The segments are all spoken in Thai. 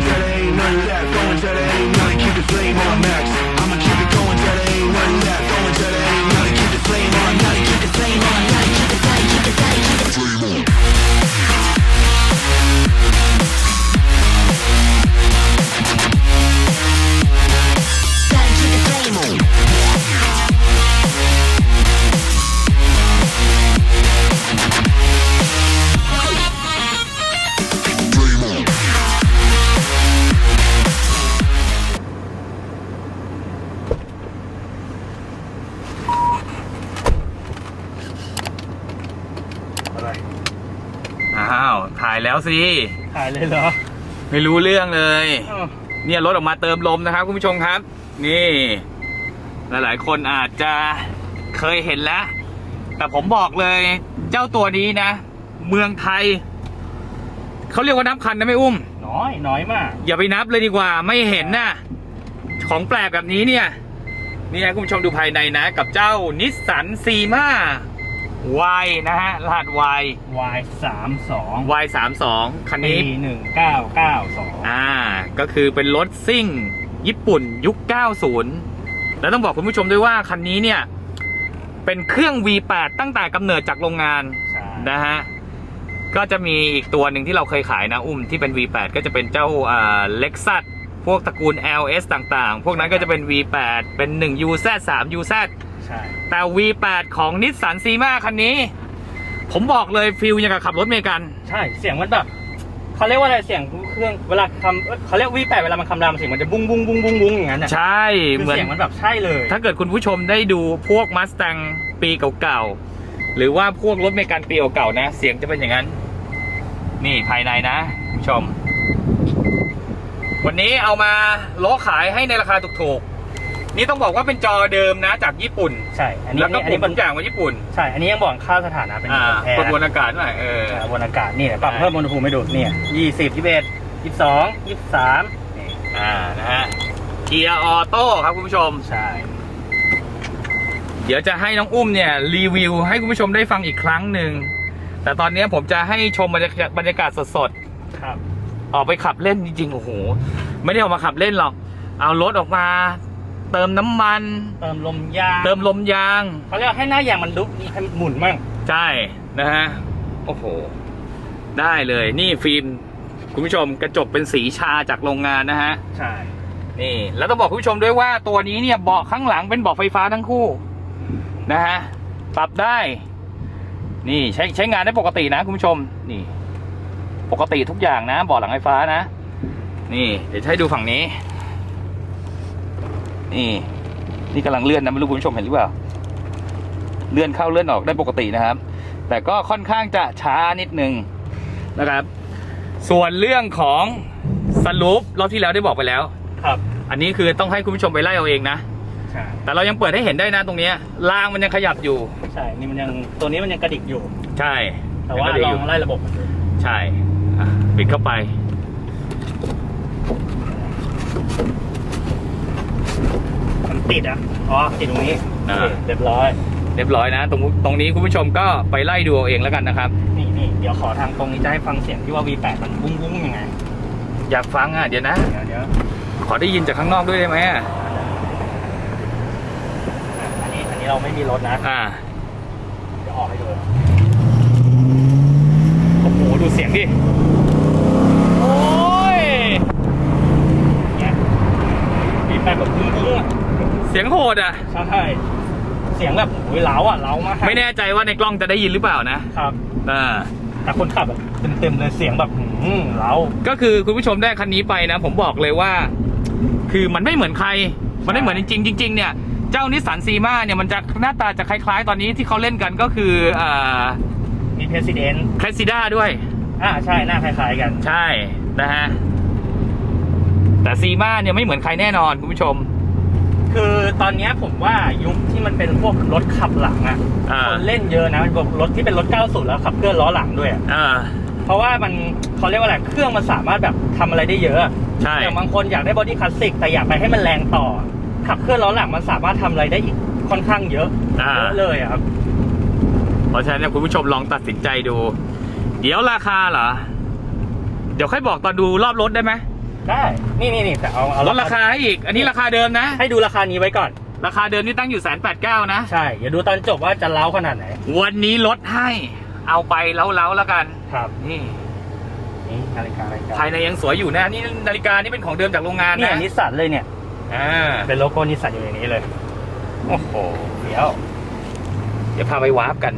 till there ain't left. Going till there ain't. Keep the flame on max. แล้วสิถ่ายเลยเหรอ ไม่รู้เรื่องเลย อ้าวเนี่ยรถออกมาเติมลมนะครับคุณผู้ชมครับ นี่ หลายๆ คนอาจจะเคยเห็นแล้ว แต่ผมบอกเลยเจ้าตัวนี้นะ เมืองไทย เขาเรียกว่านับคันนะไม่อุ้ม น้อยน้อยมาก อย่าไปนับเลยดีกว่าไม่เห็นนะของแปลกแบบนี้เนี่ย นี่ให้คุณผู้ชมดูภายในนะ กับเจ้านิสสันซีมา วายนะฮะ รหัส Y Y สามสอง Y 3 2คันปีนี้ หนึ่งเก้าเก้าสองอ่า ก็คือเป็นรถซิ่ง ญี่ปุ่นยุค 90 แล้วต้องบอกคุณผู้ชมด้วยว่าคันนี้เนี่ย เป็นเครื่อง V8 ตั้งแต่กำเนิดจากโรงงานใช่นะฮะ ก็จะมีอีกตัวหนึ่งที่เราเคยขายนะ อุ้มที่เป็น V8 ก็จะเป็นเจ้าอ่าเล็กซัสพวกตระกูล LS ต่างๆ พวกนั้นก็จะเป็น V8 เป็น 1 UZ 3 UZ ใช่ แต่ V8 ของนิสสันซีมาคันนี้ ผมบอกเลยฟิลอย่างกับขับรถเมกัน ใช่ เสียงมันแบบเขาเรียกว่าอะไรเสียงเครื่องเวลาคำเอ้ยเขาเรียกวีแปดเวลามันคำรามเสียงมันจะบุ้งบุ้งบุ้งบุ้งบุ้งอย่างนั้นอะใช่คือเหมือนเสียงมันแบบใช่เลย ถ้าเกิดคุณผู้ชมได้ดูพวกมาส t ต n งปีเก่าๆหรือว่าพวกรถเมกันปีเก่าๆนะ เสียงจะเป็นอย่างนั้น นี่ภายในนะคุณผู้ชม วันนี้เอามาโลขายให้ในราคาถูกๆ นี่ต้องบอกว่าเป็นจอเดิมนะจากญี่ปุ่น ใช่ อันนี้แล้วก็อันปุ่นี้มมัทุนกอย่างว่าญี่ปุ่นใช่ อันนี้ยังบอกค่าสถานะเป็นอ่าแอร์กดวนอากาศหน่อยเออใช่บนอากาศนี่แหละปรับใช่เพิ่มอุณหภูมิให้ดูเนี่ยยี่สิบยี่สิบเอ็ดยี่สิบสองยี่สิบสามนี่อ่านะฮะเกียร์ออโต้ครับคุณผู้ชม ใช่ เดี๋ยวจะให้น้องอุ้มเนี่ยรีวิวให้คุณผู้ชมได้ฟังอีกครั้งหนึ่ง แต่ตอนนี้ผมจะให้ชมบรรยากาศบรรยากาศสดครับ ๆ ออกไปขับเล่นจริงๆ โอ้โห ไม่ได้ออกมาขับเล่นหรอก เอารถออกมา เติมน้ำมัน เติมลมยางเติมลมยางเขาเรียกว่าให้หน้ายางมันลุกให้หมุนมั่งใช่นะฮะโอ้โห ได้เลยนี่ฟิล์มคุณผู้ชมกระจกเป็นสีชาจากโรงงานนะฮะใช่นี่แล้วต้องบอกคุณผู้ชมด้วยว่าตัวนี้เนี่ยเบาะข้างหลังเป็นเบาะไฟฟ้าทั้งคู่นะฮะปรับได้ นี่ใช้ใช้งานได้ปกตินะคุณผู้ชมนี่ ปกติทุกอย่างนะเบาะหลังไฟฟ้านะ นี่ เดี๋ยวจะให้ดูฝั่งนี้ นี่นี่กำลังเลื่อนนะไม่รู้คุณผู้ชมเห็นหรือเปล่า เลื่อนเข้าเลื่อนออกได้ปกตินะครับ แต่ก็ค่อนข้างจะช้านิดนึงนะครับ ส่วนเรื่องของสลูปรอบที่แล้วได้บอกไปแล้ว ครับ อันนี้คือต้องให้คุณผู้ชมไปไล่เอาเองนะใช่แต่เรายังเปิดให้เห็นได้นะตรงเนี้ยรางมันยังขยับอยู่ ใช่ นี่มันยังตัวนี้มันยังกระดิกอยู่ ใช่ แต่ว่ายังไม่ได้ลออยู่งไล่ระบบมันดูใช่อะปิดเข้าไป มัน ติดอะ อ๋อ ติดตรงนี้อ่าโอเคเรียบร้อย เรียบร้อยนะ ตรงตรงนี้คุณผู้ชมก็ไปไล่ดูเอาเองแล้วกันนะครับ นี่นี่เดี๋ยวขอทางตรงนี้จะให้ฟังเสียงที่ว่า V8 มันบุ้งบุ้งยังไง อยากฟังอะเดี๋ยวนะ เดี๋ยวเดี๋ยวขอได้ยินจากข้างนอกด้วยได้ไหมอะอันนี้อันนี้เราไม่มีรถนะ อ่าเดี๋ยวออกให้ดู โอ้โหดูเสียงดิ โอ้ยเนี่ย V8 แบบบุ้งบุ้งอะเสียงโหดอะ ใช่เสียงแบบโอ้ยเล้าอะเล้ามากไม่แน่ใจว่าในกล้องจะได้ยินหรือเปล่านะครับอ่าแต่คนขับแบบเต็มๆเลยเสียงแบบหืมเล้าก็คือคุณผู้ชมได้คันนี้ไปนะ ผมบอกเลยว่า คือมันไม่เหมือนใคร มันไม่เหมือนจริงๆจริงๆเนี่ยเจ้านิสสันซีมาเนี่ยมันจะหน้าตาจะคล้ายๆ ตอนนี้ที่เขาเล่นกันก็คืออ่ามีเพรสิดเนคลซิด้าด้วยอ่าใช่หน้าคล้ายๆกัน ใช่นะฮะแต่ซีมาเนี่ยไม่เหมือนใครแน่นอนคุณผู้ชม คือตอนเนี้ยผมว่ายุคที่มันเป็นพวกรถขับหลังอะอ่า คนเล่นเยอะนะพวกรถที่เป็นรถ 90 แล้วขับเคลื่อนล้อหลังด้วยอะอ่า เพราะว่ามันเขาเรียกว่าอะไรเครื่องมันสามารถแบบทำอะไรได้เยอะใช่ อย่างบางคนอยากได้บอดี้คลาสสิกแต่อยากไปให้มันแรงต่อ ขับเคลื่อนล้อหลังมันสามารถทำอะไรได้อีกค่อนข้างเยอะอ่า เยอะเลยอะครับ เพราะฉะนั้นเนี่ยคุณผู้ชมลองตัดสินใจดู เดี๋ยวราคาเหรอ เดี๋ยวค่อยบอกตอนดูรอบรถได้ไหม ได้ นี่นี่นี่แต่เอาเอาลดราคาให้อีก อันนี้ราคาเดิมนะ ให้ดูราคานี้ไว้ก่อน ราคาเดิมนี่ตั้งอยู่แสนแปดเก้านะ ใช่ เดี๋ยวดูตอนจบว่าจะเล้าขนาดไหน วันนี้ลดให้ เอาไปเล้าๆแล้วกัน ครับ นี่ นี่นาฬิกานาฬิกาภายในยังสวยอยู่นะ นี่นาฬิกานี่เป็นของเดิมจากโรงงานเนี่ยนะนิสสันเลยเนี่ย อ่า เป็นโลโก้นิสสันอยู่ในนี้เลย โอ้โห เดี๋ยว เดี๋ยวพาไปวาร์ปกัน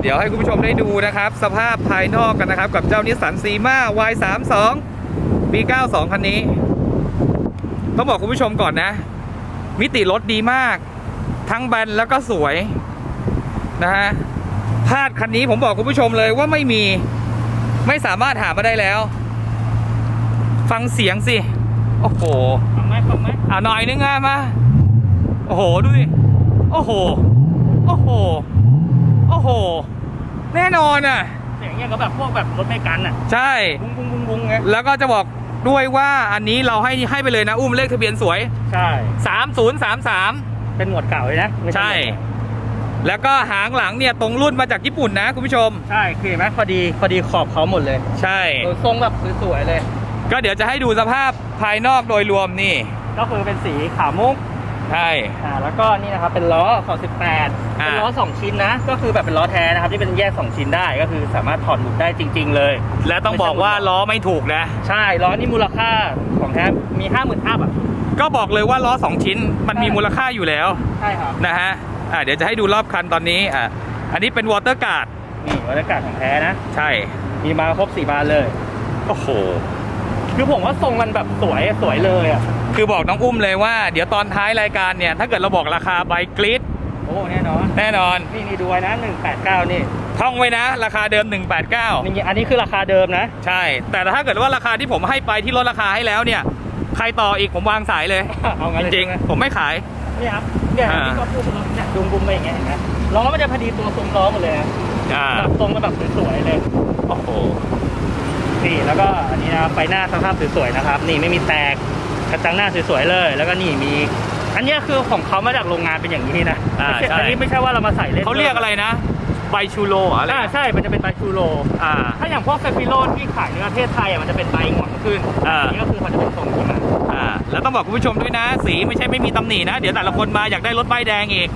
เดี๋ยวให้คุณผู้ชมได้ดูนะครับ สภาพภายนอกกันนะครับ กับเจ้านิสสันซีมา Y32 ปี92คันนี้ ต้องบอกคุณผู้ชมก่อนนะ มิติรถดีมาก ทั้งแบนแล้วก็สวยนะฮะพลาดคันนี้ผมบอกคุณผู้ชมเลยว่าไม่มีไม่สามารถหามาได้แล้ว ฟังเสียงสิ โอ้โหฟังไหมฟังไหมอ่าหน่อยนึงอะมา โอ้โห ดูดิ โอ้โห โอ้โห โอ้โห แน่นอนอะ เสียงเงี้ยก็แบบพวกแบบรถไม่กันอะใช่ บุ้งบุ้งบุ้งบุ้งไงแล้วก็จะบอกด้วยว่าอันนี้เราให้ให้ไปเลยนะ อุ้มเลขทะเบียนสวย ใช่ 3033 เป็นหมวดเก่าเลยนะไม่ใช่ หมวดเก่าแล้วก็หางหลังเนี่ยตรงรุ่นมาจากญี่ปุ่นนะคุณผู้ชม ใช่คือเห็นไหมพอดีพอดีขอบเขาหมดเลยใช่ ทรงแบบสวยๆเลย ก็เดี๋ยวจะให้ดูสภาพภายนอกโดยรวมนี่ ก็คือเป็นสีขาวมุก ใช่ อ่าแล้วก็นี่นะครับเป็นล้อของ18เป็นล้อ2ชิ้นนะ ก็คือแบบเป็นล้อแท้นะครับที่เป็นแยก2ชิ้นได้ก็คือสามารถถอดหมุดได้จริง ๆ เลย และต้องบอกว่าล้อไม่ถูกนะ ใช่ล้อนี่มูลค่าของแท้มี5 0,000ื่นอัพอะก็บอกเลยว่าล้อ2ชิ้นมันมีมูลค่าอยู่แล้วใช่ครับนะฮะอ่าเดี๋ยวจะให้ดูรอบคันตอนนี้อ่าอันนี้เป็นวอเตอร์การ์ดนี่บรรยากาศของแท้นะ ใช่มีมาครบ4บานเลยโอ้โห คือผมว่าทรงมันแบบสวยสวยเลยอะคือบอกน้องอุ้มเลยว่า เดี๋ยวตอนท้ายรายการเนี่ย ถ้าเกิดเราบอกราคาใบกรีดโอ้แน่นอน แน่นอน นี่นี่ดูไว้นะ189 นี่ท่องไว้นะ ราคาเดิม 189นี่อันนี้คือราคาเดิมนะ ใช่ แต่ถ้าเกิดว่าราคาที่ผมให้ไปที่ลดราคาให้แล้วเนี่ย ใครต่ออีกผมวางสายเลยเอางั้นจเลยริงใช่ไหมๆผมไม่ขายนี่ครับเนี่ยอ่าที่ก็พูดเนี่ยดุมบุมไปอย่างเงี้ยเห็นไหมล้อมันจะพอดีตัวทรงล้อหมดเลยนะอ่าแบบทรงมันแบบสวยๆเลยโอ้โหนี่ แล้วก็อันนี้นะครับไฟหน้าสภาพสวยๆนะครับ นี่ไม่มีแตกกระจังหน้าสวยๆเลย แล้วก็นี่มี อันเนี้ยคือของเขามาจากโรงงานเป็นอย่างนี้นะอ่าไม่ใช่ใช่ อันนี้ไม่ใช่ว่าเรามาใส่เล่นเขาเรียกอะไรนะใบชูโรเหรออะไรอ่าใช่ มันจะเป็นใบชูโร อ่า ถ้าอย่างพวกเซฟิโลที่ขายในประเทศไทยอะมันจะเป็นใบงอนขึ้นอ่า อันนี้ก็คือมันจะเป็นทรงขึ้นมาอ่าแล้วต้องบอกคุณผู้ชมด้วยนะ สีไม่ใช่ไม่มีตำหนินะ เดี๋ยวแต่ละคนมาอยากได้รถป้ายแดงอีก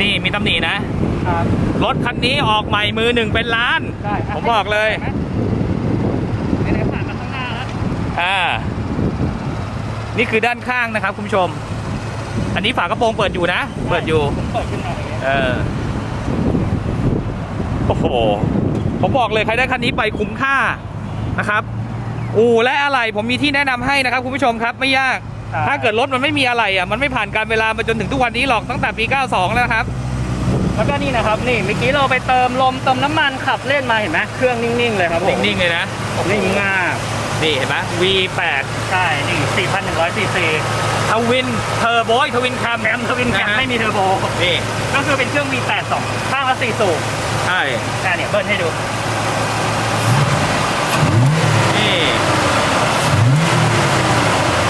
นี่มีตำหนินะ ครับรถคันนี้ออกใหม่มือหนึ่งเป็นล้านใช่ะผมบอกเลย ห็นไหมไหนๆผ่านมาข้างหน้าแล้ว อ่า นี่คือด้านข้างนะครับคุณผู้ชม อันนี้ฝากระโปรงเปิดอยู่นะ เปิดอยู่ผมเปิดขึ้นมาอย่างเงี้ยเออ โอ้โห ผมบอกเลยใครได้คันนี้ไปคุ้มค่านะครับอู่และอะไรผมมีที่แนะนำให้นะครับคุณผู้ชมครับไม่ยาก ถ้าเกิดรถมันไม่มีอะไรอะมันไม่ผ่านการเวลามาจนถึงทุกวันนี้หรอกตั้งแต่ปี 92 แล้วครับ แล้วก็นี่นะครับนี่เมื่อกี้เราไปเติมลมเติมน้ำมันขับเล่นมาเห็นไหมเครื่องนิ่งๆเลยครับผมนิ่งๆเลยนะนิ่งมาก นี่เห็นไหม V8 ใช่นี่4,100ซีซีทวินเทอร์โบทวินแคมแคมทวินแคมะฮะไม่มีเทอร์โบ นี่ ก็คือเป็นเครื่อง V8 สองข้างละ4สูบใช่อะเนี่ยเบิ้ลให้ดู นี่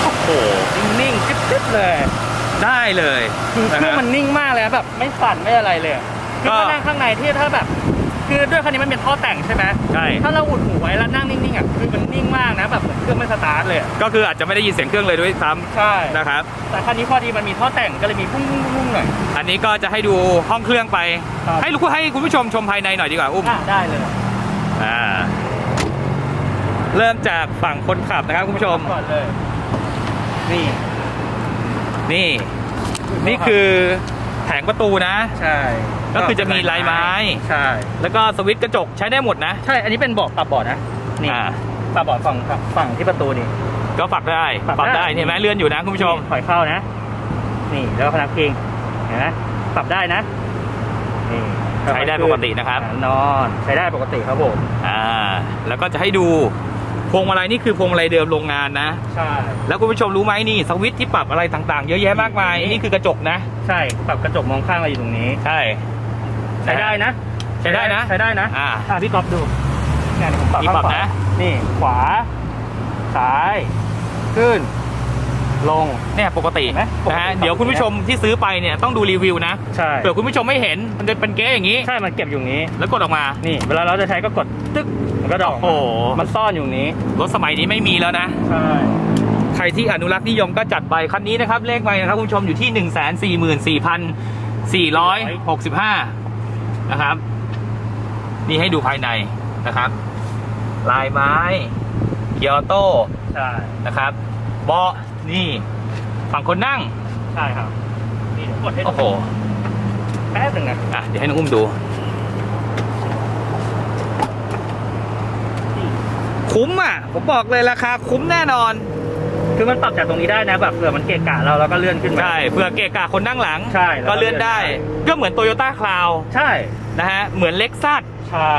โอ้โห นิ่งๆจิ๊บๆเลย ได้เลย คือเครื่องะฮะมันนิ่งมากเลยนะแบบไม่สั่นไม่อะไรเลย คือก็ถ้านั่งข้างในที่ถ้าแบบ คือด้วยคันนี้มันเป็นท่อแต่งใช่ไหมใช่ ถ้าเราอุดหูไว้แล้วนั่งนิ่งๆอะคือมันนิ่งมากนะแบบเหมือนเครื่องไม่สตาร์ทเลยอะก็คืออาจจะไม่ได้ยินเสียงเครื่องเลยด้วยซ้ใช่ำนะครับ แต่คันนี้พอดีมันมีท่อแต่งก็เลยมีปุ้งๆๆๆหน่อย อันนี้ก็จะให้ดูห้องเครื่องไป ครับ ให้ลูกให้คุณผู้ชมชมภายในหน่อยดีกว่าอุ้มอะได้เลยอ่าเริ่มจากฝั่งคนขับนะครับคุณผู้ชม ก่อนเลยนี่นี่ นี่คือแผงประตูนะ ใช่ ก็คือจะมีลายไม้ ใช่ แล้วก็สวิตช์กระจกใช้ได้หมดนะ ใช่ อันนี้เป็นเบาะปรับเบาะนะ นี่อ่า ปรับเบาะฝั่งฝั่งที่ประตูนี่ ก็ปรับได้ปรับปรับได้ ได้เห็นไหมเลื่อนอยู่นะคุณผู้ชมนี่ถอยเข้านะ นี่แล้วก็พนักพิงเห็นไหมปรับได้นะ นี่ใช้ได้ปกตินะครับ นอนใช้ได้ปกติครับผม อ่า แล้วก็จะให้ดูพวงมาลัยนี่คือพวงมาลัยเดิมโรงงานนะ ใช่ แล้วคุณผู้ชมรู้ไหมนี่สวิตช์ที่ปรับอะไรต่างๆ เยอะแยะมากมาย นี่คือกระจกนะ ใช่ ปรับกระจกมองข้างมาอยู่ตรงนี้ ใช่ ใช้ได้นะใช้ได้นะใช้ได้นะอ่าอะพี่ก๊อฟดูเนี่ยเดี๋ยวผมปรับนี่ปรับข้างขวานะนี่ขวาซ้ายขึ้น ลงเนี่ยปกติเห็นไหมปกตินะฮะเดี๋ยวคุณผู้ชมที่ซื้อไปเนี่ยต้องดูรีวิวนะใช่เผื่อคุณผู้ชมไม่เห็นมันจะเป็นเก๊อย่างนี้ใช่มันเก็บอยู่นี้ แล้วกดออกมานี่ เวลาเราจะใช้ก็กดตึ๊กมันก็จะออกมาโอ้โหมันซ่อนอยู่นี้รถสมัยนี้ไม่มีแล้วนะใช่ใครที่อนุรักษ์นิยมก็จัดไปคันนี้นะครับเลขไมล์นะครับคุณผู้ชมอยู่ที่ 1 4 4 4 4 6 5 นะครับ นี่ให้ดูภายในนะครับ ลายไม้เกียร์ออโต้ใช่นะครับเบาะนี่ ฝั่งคนนั่ง ใช่ครับนี่เดี๋ยวกดให้ดูโอ้โหแป๊บหนึ่งนะอะเดี๋ยวให้น้องอุ้มดู คุ้มอะ ผมบอกเลยราคาคุ้มแน่นอน คือมันปรับจากตรงนี้ได้นะแบบเผื่อมันเกะกะเราแล้วก็เลื่อนขึ้นไปใช่เพื่อเกะกะคนนั่งหลังใช่แล้วก็ก็เลื่อนได้เลื่อนได้ ก็เหมือนโตโยต้าคลาวใช่นะฮะเหมือนเล็กซัสใช่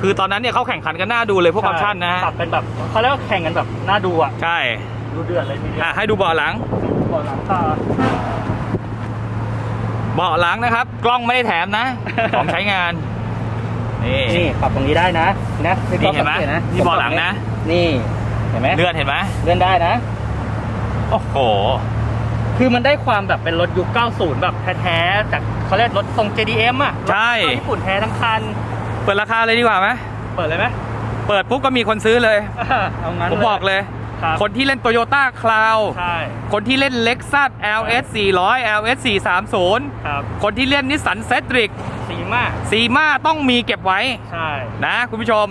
คือตอนนั้นเนี่ยเขาแข่งขันกันหน้าดูเลยพวกออปชั่นนะฮะปรับเป็นแบบเขาเรียกว่าแข่งกันแบบน่าดูอะใช่ดูเดือดเลยทีเดียวอะให้ดูเบาะหลัง ก่อนหลังคาเบาะหลังนะครับ กล้องไม่ได้แถมนะ ของใช้งานนี่ นี่ปรับตรงนี้ได้นะนะพี่ก๊อฟนี่เห็นไหมสังกตนะนี่เบาะหลังนะ นี่เห็นไหมเลื่อนเห็นไหมเลื่อนได้นะ โอ้โห คือมันได้ความแบบเป็นรถยุค 90 แบบแท้ๆจากเขาเรียกรถทรง JDM อะรถใช่ญี่ปุ่นแท้ทั้งคัน เปิดราคาเลยดีกว่าไหมเปิดเลยไหมเปิดปุ๊บก็มีคนซื้อเลย เอางั้นผมบอกเลย ครับคนที่เล่นโตโยต้าคลาวใช่คนที่เล่นเล็กซัส LS 400 LS 430 ครับคนที่เล่นนิสสันเซตริกสีมากซีมาต้องมีเก็บไว้ ใช่นะคุณผู้ชม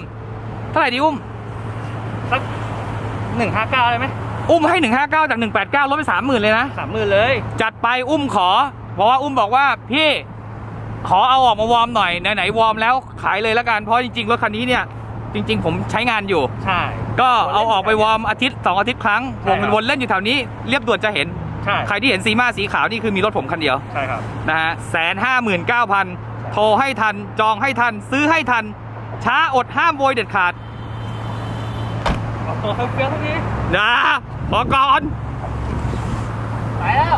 เท่าไหร่ดีอุ้ม สักหนึ่งห้าเก้าได้ไหม อุ้มให้ 159 จาก 189 ลดไป 30,000 เลยนะ สามหมื่นเลย จัดไปอุ้มขอ เพราะว่าอุ้มบอกว่าพี่ ขอเอาออกมาวอร์มหน่อย ไหนๆวอร์มแล้วขายเลยละกัน เพราะจริงๆ รถคันนี้เนี่ย จริง ๆ ผมใช้งานอยู่ ใช่ ก็เอาออกไปวอร์มอาทิตย์ 2 อาทิตย์ครั้งใช่วงครับวนเล่นอยู่แถวนี้เรียบด่วนจะเห็น ใช่ใครที่เห็นซีมาสีขาวนี่คือมีรถผมคันเดียว ใช่ครับ นะฮะแสนห้าหมื่นเก้าพันโทรให้ทัน จองให้ทัน ซื้อให้ทัน ช้าอดห้ามโวยเด็ดขาดออกตัวเฟี้ยวๆเท่านี้นะ บอกก่อน ไปแล้ว